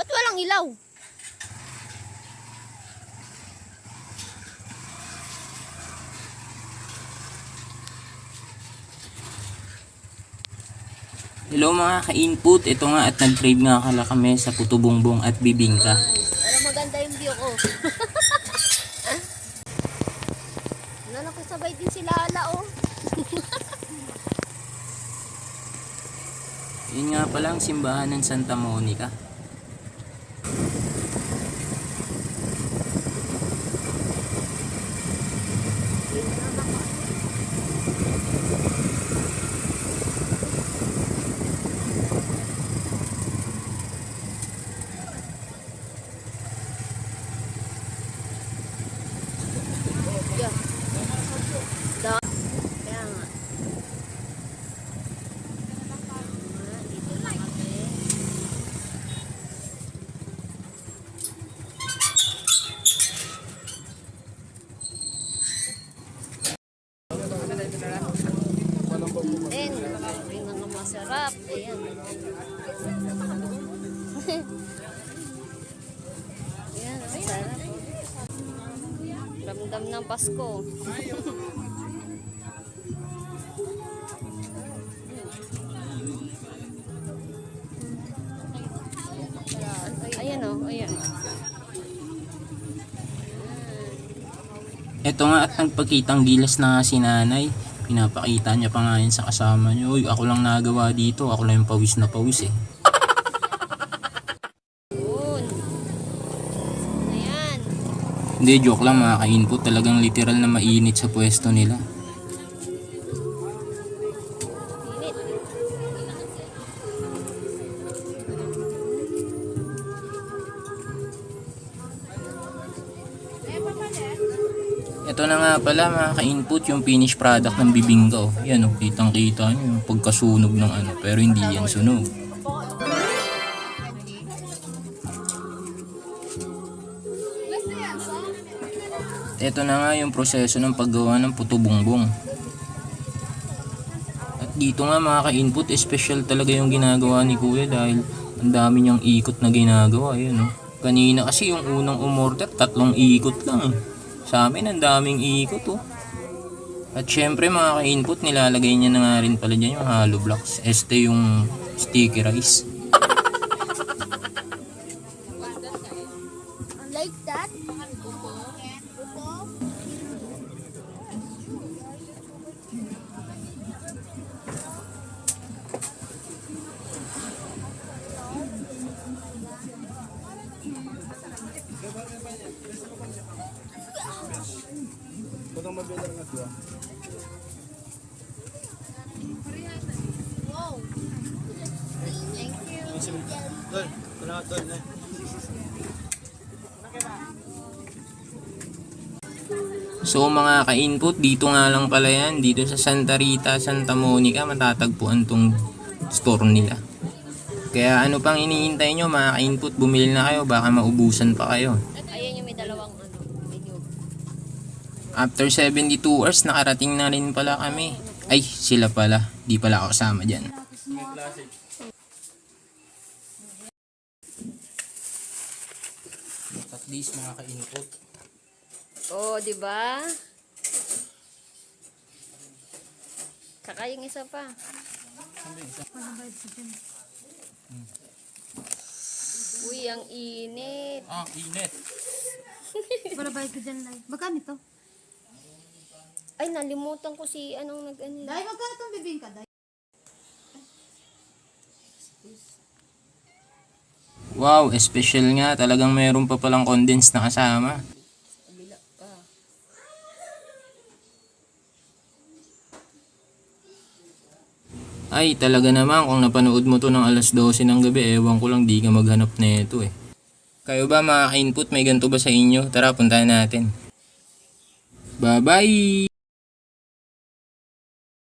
Ba't walang ilaw? Hello mga ka-input, ito nga at nag-crave nga kala kami sa puto bongbong at bibingka. Pero maganda yung view ko. Ano sabay din si Lala oh. Yun nga pala ang simbahan ng Santa Monica. Yeah. Da. Kaya nga. Then, yung mga masarap. Ayan. Ayan, ang sarap. Ramdam ng Pasko. Ayan o, ayan. Ito nga at nagpakitang gilas na si nanay. Pinapakita niya pa nga yun sa kasama niya. Uy, ako lang nagawa dito. Ako lang yung pawis na pawis eh. Yun. Ayan. Hindi, joke lang mga ka-input. Talagang literal na mainit sa pwesto nila. Ito na nga pala mga ka-input yung finished product ng bibingka. Yan oh, kitang kita nyo yung pagkasunog ng ano. Pero hindi yan sunog. Ito na nga yung proseso ng paggawa ng puto bongbong. At dito nga mga ka-input, special talaga yung ginagawa ni Kuya dahil ang dami niyang ikot na ginagawa. Yan, oh. Kanina kasi yung unang umorder, tatlong ikot lang. eh. Sa amin, ang daming ikot. Oh. At syempre mga ka-input, nilalagay niya na nga rin pala dyan yung hollow blocks. Este yung sticky rice. Wow. Thank you. So mga ka-input, dito nga lang pala yan. Dito sa Santa Rita, Santa Monica, matatagpuan tong store nila. Kaya ano pang iniintay nyo mga ka-input, bumili na kayo, baka maubusan pa kayo. Ayan yung may dalawang ano, menu. After 72 hours, nakarating na rin pala kami. Ay, sila pala. Di pala ako kasama dyan. At least mga ka-input. Oh, di ba? Saka yung isa pa. Uy, ang init. Ah, init. Para bayad ko dyan, Lai. Magkano ito? Ay, nalimutan ko si anong nag-ano. Dai, magkano itong bibingka, Dai? Wow, special nga. Talagang mayroon pa palang condensed na kasama. Kabila pa. Ay, talaga naman, kung napanood mo to ng alas 12 ng gabi, ewan ko lang, di ka maghanap na ito eh. Kayo ba mga ka-input, may ganito ba sa inyo? Tara, puntahan natin. Bye-bye!